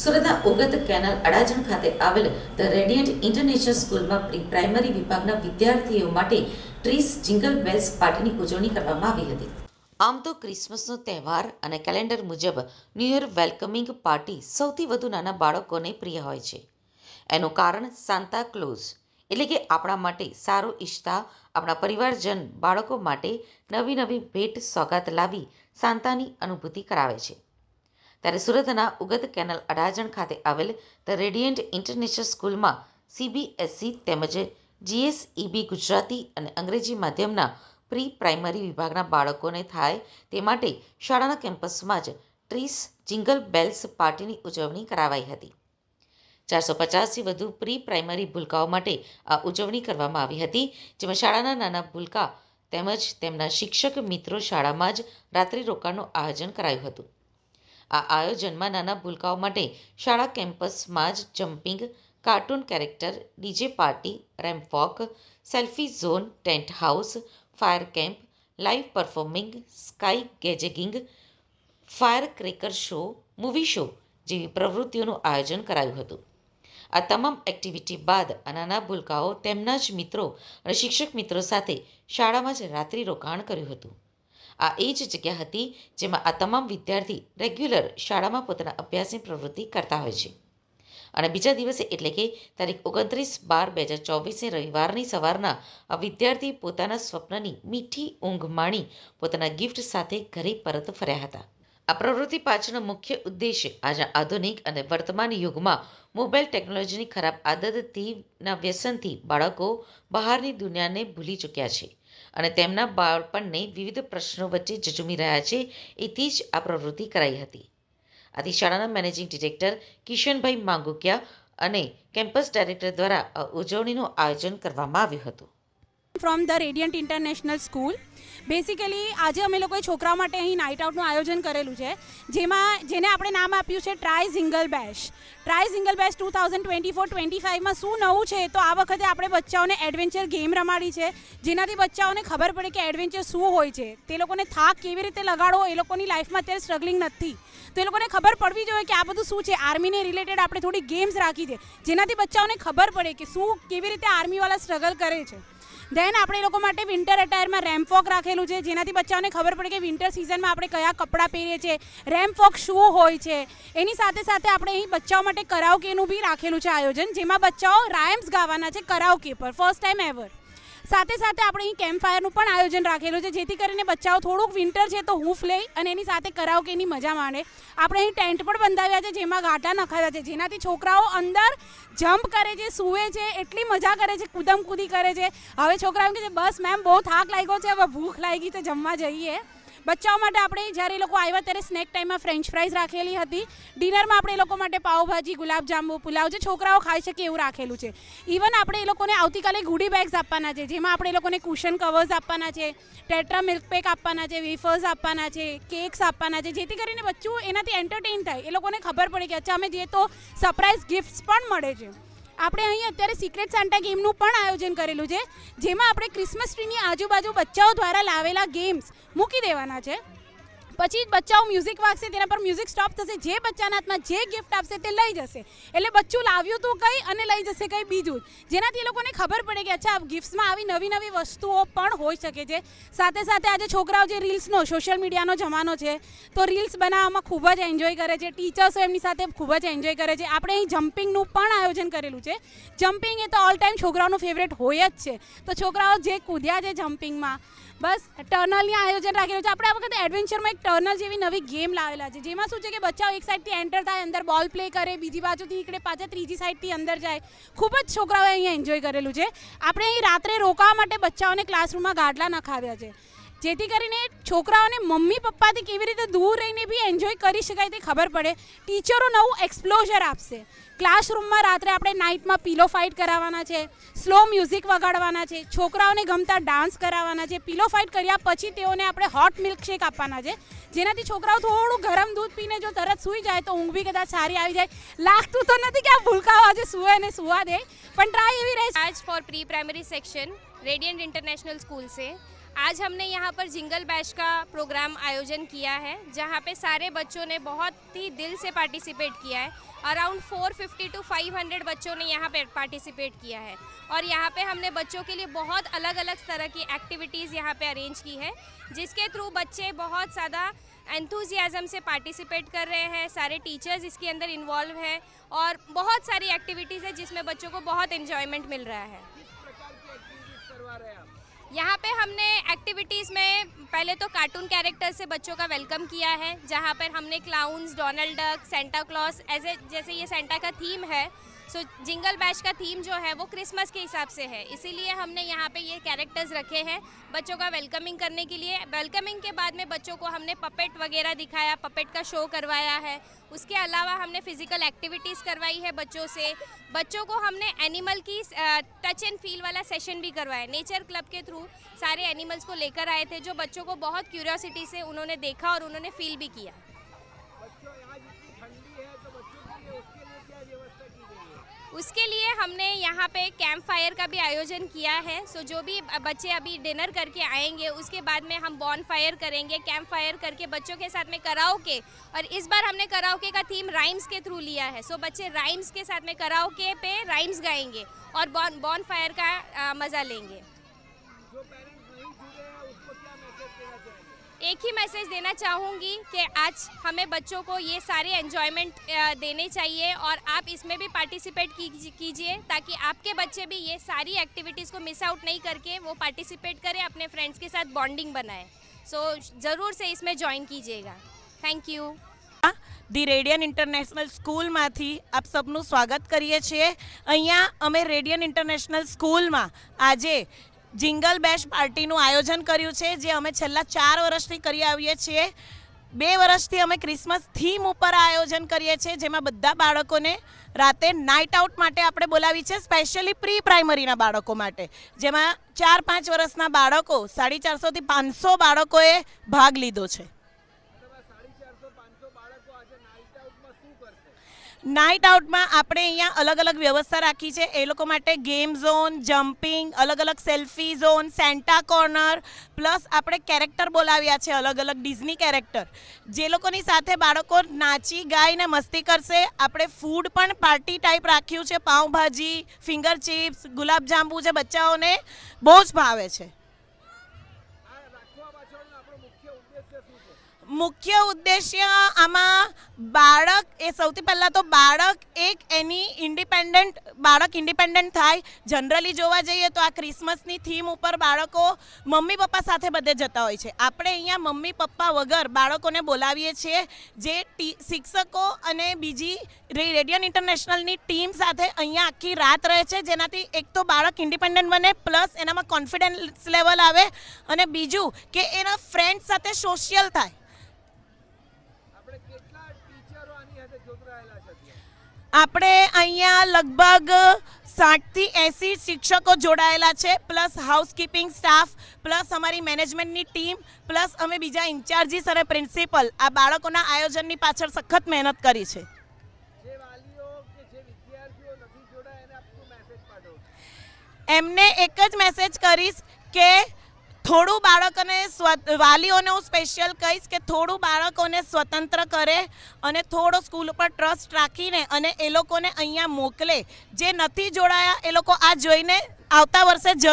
સુરતના ઉગત કેનાલ અડાજણ ખાતે આવેલ ધ રેડિયન્ટ ઇન્ટરનેશનલ સ્કૂલમાં પ્રી પ્રાઇમરી વિભાગના વિદ્યાર્થીઓ માટે ટ્રીસ જિંગલ બેલ્સ પાર્ટીની ઉજવણી કરવામાં આવી હતી. આમ તો ક્રિસમસનો તહેવાર અને કેલેન્ડર મુજબ ન્યૂ યર વેલકમિંગ પાર્ટી સૌથી વધુ નાના બાળકોને પ્રિય હોય છે. એનું કારણ સાન્તા ક્લોઝ એટલે કે આપણા માટે સારો ઈચ્છતા આપણા પરિવારજન બાળકો માટે નવી નવી ભેટ સોગાત લાવી સાંતાની અનુભૂતિ કરાવે છે. ત્યારે સુરતના ઉગત કેનલ અડાજણ ખાતે આવેલ ધ રેડિયન્ટ ઇન્ટરનેશનલ સ્કૂલમાં સીબીએસઈ તેમજ જીએસઈબી ગુજરાતી અને અંગ્રેજી માધ્યમના પ્રી પ્રાઇમરી વિભાગના બાળકોને થાય તે માટે શાળાના કેમ્પસમાં જ ત્રીસ જિંગલ બેલ્સ પાર્ટીની ઉજવણી કરાવાઈ હતી. ચારસો પચાસથી વધુ પ્રી પ્રાઇમરી ભૂલકાઓ માટે આ ઉજવણી કરવામાં આવી હતી, જેમાં શાળાના નાના ભૂલકા તેમજ તેમના શિક્ષક મિત્રો શાળામાં જ રાત્રિ રોકાણનું આયોજન કરાયું હતું. આ આયોજનમાં નાના ભૂલકાઓ માટે શાળા કેમ્પસમાં જ jumping, cartoon character, DJ party ramp walk selfie zone, tent house, fire camp live performing, sky ગેજેગિંગ, fire cracker show, movie show જેવી પ્રવૃત્તિઓનું આયોજન કરાયું હતું. આ તમામ એક્ટિવિટી બાદ આ નાના ભૂલકાઓ તેમના જ મિત્રો અને શિક્ષક મિત્રો સાથે શાળામાં જ રાત્રિ રોકાણ કર્યું હતું. આ એ જ જગ્યા હતી જેમાં આ તમામ વિદ્યાર્થી રેગ્યુલર શાળામાં પોતાના અભ્યાસની પ્રવૃત્તિ કરતા હોય છે. અને બીજા દિવસે એટલે કે તારીખ ઓગણત્રીસ બાર બે હજાર ચોવીસને રવિવારની સવારના આ વિદ્યાર્થી પોતાના સ્વપ્નની મીઠી ઊંઘ માણી પોતાના ગિફ્ટ સાથે ઘરે પરત ફર્યા હતા. આ પ્રવૃત્તિ પાછળનો મુખ્ય ઉદ્દેશ્ય આજના આધુનિક અને વર્તમાન યુગમાં મોબાઈલ ટેકનોલોજીની ખરાબ આદતથી ના વ્યસનથી બાળકો બહારની દુનિયાને ભૂલી ચૂક્યા છે. અને તેમના બાળપણને વિવિધ પ્રશ્નો વચ્ચે ઝઝૂમી રહ્યા છે, એથી જ આ પ્રવૃત્તિ કરાઈ હતી. આથી શાળાના મેનેજિંગ ડિરેક્ટર કિશનભાઈ માંગુકિયા અને કેમ્પસ ડાયરેક્ટર દ્વારા ઉજવણીનું આયોજન કરવામાં આવ્યું હતું. From the Radiant International school basically આજે અમે લોકોએ છોકરાઓ માટે અહીં નાઇટ આઉટનું આયોજન કરેલું છે, જેમાં, જેને આપણે નામ આપ્યું છે try jingle bash try jingle bash two thousand twenty four twenty ફાઇવમાં શું નવું છે, તો આ વખતે આપણે બચ્ચાઓને એડવેન્ચર ગેમ રમાડી છે, જેનાથી બચ્ચાઓને ખબર પડે કે એડવેન્ચર શું હોય છે. તે લોકોને થાક કેવી રીતે લગાડવો, એ લોકોની લાઈફમાં અત્યારે સ્ટ્રગલિંગ નથી. તો એ લોકોને ખબર પડવી જોઈએ કે આ બધું શું છે. આર્મીને રિલેટેડ આપણે થોડી ગેમ્સ રાખી છે, જેનાથી બચ્ચાઓને ખબર પડે કે શું કેવી રીતે આર્મીવાળા સ્ટ્રગલ કરે છે. દેન આપણે લોકો માટે વિન્ટર અટાયરમાં રેમ્પવોક રાખેલું છે. જેનાથી બચ્ચાઓને ખબર પડે કે વિન્ટર સિઝનમાં આપણે કયા કપડાં પહેરીએ છીએ. રેમ્પવોક શું હોય છે? એની સાથે સાથે આપણે અહીં બચ્ચાઓ માટે કરાઓકેનું બી રાખેલું છે આયોજન, જેમાં બચ્ચાઓ રાયમ્સ ગાવાના છે કરાઓકે પર ફર્સ્ટ ટાઈમ એવર સાથે સાથે આપણે અહીં કેમ્પ ફાયરનું પણ આયોજન રાખેલું છે, જેથી કરીને બચ્ચાઓ થોડુંક વિન્ટર છે તો હૂંફ લે અને એની સાથે કરાવકેની મજા માણે. આપણે અહીં ટેન્ટ પણ બંધાવ્યા છે, જેમાં ગાટા નખાવ્યા છે, જેનાથી છોકરાઓ અંદર જમ્પ કરે છે, સૂવે છે, એટલી મજા કરે છે કુદમ કૂદી કરે છે. હવે છોકરાઓ છે, બસ મેમ બહુ થાક લાગ્યો છે, હવે ભૂખ લાગી તો જમવા જઈએ. બચ્ચાઓ માટે આપણે જ્યારે એ લોકો આવ્યા ત્યારે સ્નેક ટાઈમમાં ફ્રેન્ચ ફ્રાઈઝ રાખેલી હતી. ડિનરમાં આપણે એ લોકો માટે પાઉભાજી, ગુલાબજાંબુ, પુલાવ જે છોકરાઓ ખાઈ શકે એવું રાખેલું છે. ઇવન આપણે એ લોકોને આવતીકાલે ગુડી બેગ્સ આપવાના છે, જેમાં આપણે એ લોકોને કુશન કવર્સ આપવાના છે ટેટ્રા મિલ્ક પેક આપવાના છે વેફર્સ આપવાના છે કેક્સ આપવાના છે, જેથી કરીને બચ્ચું એનાથી એન્ટરટેઈન થાય. એ લોકોને ખબર પડે કે અચ્છા, અમે જે તો સરપ્રાઇઝ ગિફ્ટ્સ પણ મળે છે. આપણે અહીં અત્યારે સિક્રેટ સાન્ટા ગેમનું પણ આયોજન કરેલું છે, જેમાં આપણે ક્રિસમસ ટ્રીની આજુબાજુ બચ્ચાઓ દ્વારા લાવેલા ગેમ્સ મૂકી દેવાના છે. પછી બચ્ચાઓ મ્યુઝિક વાગશે, તેના પર મ્યુઝિક સ્ટોપ થશે, જે બચ્ચાના હાથમાં જે ગિફ્ટ આપશે તે લઈ જશે. એટલે બચ્ચું લાવ્યું તું કંઈ અને લઈ જશે કંઈ બીજું જેનાથી એ લોકોને ખબર પડે કે અચ્છા ગિફ્ટ્સમાં આવી નવી નવી વસ્તુઓ પણ હોઈ શકે છે. સાથે સાથે આજે છોકરાઓ જે રીલ્સનો સોશિયલ મીડિયાનો જમાનો છે, તો રીલ્સ બનાવવામાં ખૂબ જ એન્જોય કરે છે. ટીચર્સો એમની સાથે ખૂબ જ એન્જોય કરે છે. આપણે અહીં જમ્પિંગનું પણ આયોજન કરેલું છે. જમ્પિંગ એ તો ઓલ ટાઈમ છોકરાઓનું ફેવરેટ હોય જ છે. તો છોકરાઓ જે કૂદ્યા છે જમ્પિંગમાં બસ, ટર્નલની આયોજન રાખેલું છે. આપણે આ વખતે એડવેન્ચરમાં એક ટર્નલ જેવી નવી ગેમ લાવેલા છે. જેમાં શું છે કે બચ્ચાઓ એક સાઈડથી એન્ટર થાય, અંદર બોલ પ્લે કરે, બીજી બાજુથી નીકળે, પાછા ત્રીજી સાઈડથી અંદર જાય. ખૂબ જ છોકરાઓએ અહીંયા એન્જોય કરેલું છે. આપણે અહીં રાત્રે રોકાવા માટે બચ્ચાઓને ક્લાસરૂમમાં ગાડલા નખાવ્યા છે. જેથી કરીને છોકરાઓને મમ્મી પપ્પાથી કેવી રીતે દૂર રહીને બી એન્જોય કરી શકાય તે ખબર પડે. ટીચરો નવું એક્સપ્લોઝર આપશે. ક્લાસરૂમમાં રાત્રે આપણે નાઇટમાં પીલો ફાઇટ કરાવવાના છે સ્લો મ્યુઝિક વગાડવાના છે, છોકરાઓને ગમતા ડાન્સ કરાવવાના છે પીલો ફાઇટ કર્યા પછી તેઓને આપણે હોટ મિલ્કશેક આપવાના છે. જેનાથી છોકરાઓ થોડું ગરમ દૂધ પીને જો તરત સૂઈ જાય તો ઊંઘ બી કદાચ સારી આવી જાય. લાગતું તો નથી કે આ ભૂલકાઓ આજે સુવે ને સુવા દે, પણ ટ્રાય એવી રહે. આજ for pre primary section Radiant International school છે. आज हमने यहाँ पर जिंगल बैश का प्रोग्राम आयोजन किया है, जहाँ पे सारे बच्चों ने बहुत ही दिल से पार्टिसिपेट किया है। अराउंड 450 टू 500 बच्चों ने यहाँ पे पार्टिसिपेट किया है। और यहाँ पे हमने बच्चों के लिए बहुत अलग अलग तरह की एक्टिविटीज़ यहाँ पे अरेंज की है, जिसके थ्रू बच्चे बहुत ज़्यादा एंथुजियाज़म से पार्टिसिपेट कर रहे हैं, सारे टीचर्स इसके अंदर इन्वॉल्व हैं, और बहुत सारी एक्टिविटीज़ है जिसमें बच्चों को बहुत इन्जॉयमेंट मिल रहा है। यहाँ पे हमने एक्टिविटीज़ में पहले तो कार्टून कैरेक्टर से बच्चों का वेलकम किया है जहाँ पर हमने clowns Donald Duck Santa Claus as जैसे ये सेंटा का थीम है सो जिंगल बैश का थीम जो है वो क्रिसमस के हिसाब से है। इसीलिए हमने यहाँ पे ये कैरेक्टर्स रखे हैं बच्चों का वेलकमिंग करने के लिए। वेलकमिंग के बाद में बच्चों को हमने पपेट वगैरह दिखाया पपेट का शो करवाया है। उसके अलावा हमने फ़िज़िकल एक्टिविटीज़ करवाई है बच्चों से। बच्चों को हमने एनिमल की टच एंड फील वाला सेशन भी करवाया। नेचर क्लब के थ्रू सारे एनिमल्स को लेकर आए थे, जो बच्चों को बहुत क्यूरियोसिटी से उन्होंने देखा और उन्होंने फील भी किया बच्चों यहाँ जितनी ठंडी है तो बच्चों के लिए उसके लिए क्या व्यवस्था की गई है उसके लिए हमने यहाँ पे कैंप फायर का भी आयोजन किया है। सो जो भी बच्चे अभी डिनर करके आएँगे, उसके बाद में हम बॉन फायर करेंगे कैंप फायर करके बच्चों के साथ में कराओके और इस बार हमने कराओके का थीम राइम्स के थ्रू लिया है। सो बच्चे राइम्स के साथ में कराओके पे राइम्स गाएँगे और बॉन बॉन फायर का मज़ा लेंगे। जो एक ही मैसेज देना चाहूँगी कि आज हमें बच्चों को ये सारे एन्जॉयमेंट देने चाहिए और आप इसमें भी पार्टिसिपेट कीजिए ताकि आपके बच्चे भी ये सारी एक्टिविटीज़ को मिस आउट नहीं करके वो पार्टिसिपेट करें अपने फ्रेंड्स के साथ बॉन्डिंग बनाए सो ज़रूर से इसमें ज्वाइन कीजिएगा thank you the Radiant International સ્કૂલમાંથી આપ સબનું સ્વાગત કરીએ છીએ અહીંયા અમે રેડિયન ઇન્ટરનેશનલ સ્કૂલમાં આજે જિંગલ બેશ પાર્ટીનું આયોજન કર્યું છે, જે અમે છેલ્લા ચાર વર્ષથી કરી આવીએ છીએ. બે વર્ષથી અમે ક્રિસમસ થીમ ઉપર આયોજન કરીએ છીએ, જેમાં બધા બાળકોને રાતે નાઇટ આઉટ માટે આપણે બોલાવી છે સ્પેશિયલી પ્રી પ્રાઇમરીના બાળકો માટે. જેમાં ચાર પાંચ વર્ષના બાળકો, સાડી ચારસોથી પાંચસો બાળકોએ ભાગ લીધો છે તમે સાડી ચારસો પાંચસો બાળકો આજે નાઇટ આઉટમાં શું કરશે નાઇટ આઉટમાં આપણે અહીંયા અલગ અલગ વ્યવસ્થા રાખી છે. એ લોકો માટે ગેમ ઝોન જમ્પિંગ અલગ અલગ selfie zone Santa corner plus આપણે કેરેક્ટર બોલાવ્યા છે અલગ અલગ ડિઝની કેરેક્ટર જે લોકોની સાથે બાળકો નાચી ગાઈને મસ્તી કરશે, આપણે ફૂડ પણ પાર્ટી ટાઈપ રાખ્યું છે. પાઉંભાજી ફિંગર ચિપ્સ ગુલાબજાંબુ જે બચ્ચાઓને બહુ જ ભાવે છે. મુખ્ય ઉદ્દેશ્ય આમાં બાળક એ સૌથી પહેલાં તો બાળક એક એની ઇન્ડિપેન્ડન્ટ બાળક ઇન્ડિપેન્ડન્ટ થાય. જનરલી જોવા જઈએ તો આ ક્રિસમસની થીમ ઉપર બાળકો મમ્મી પપ્પા સાથે બધે જતા હોય છે. આપણે અહીંયા મમ્મી પપ્પા વગર બાળકોને બોલાવીએ છીએ જે શિક્ષકો અને બીજી રેડિયન ઇન્ટરનેશનલની ટીમ સાથે અહીંયા આખી રાત રહે છે. જેનાથી એક તો બાળક ઇન્ડિપેન્ડન્ટ બને, પ્લસ એનામાં કોન્ફિડન્સ લેવલ આવે અને બીજું કે એના ફ્રેન્ડ સાથે સોશિયલ થાય આપણે કેટલા ટીચરો આની સાથે જોતરાયેલા છે અત્યારે? આપણે અહીંયા લગભગ સાઠથી એંસી શિક્ષકો જોડાયેલા છે પ્લસ હાઉસકીપિંગ સ્ટાફ પ્લસ અમારી મેનેજમેન્ટની ટીમ પ્લસ અમે બીજા ઇન્ચાર્જીસ અને પ્રિન્સિપલ. આ બાળકોના આયોજનની પાછળ સખત મહેનત કરી છે. એમને એક જ મેસેજ કરીશ કે થોડું બાળકોને સ્વ વાલીઓને હું સ્પેશિયલ કહીશ કે થોડું બાળકોને સ્વતંત્ર કરે અને થોડો સ્કૂલ પર ટ્રસ્ટ રાખીને અને એ લોકોને અહીંયા મોકલે. જે નથી જોડાયા એ લોકો આ જોઈને આવતા વર્ષે જરૂર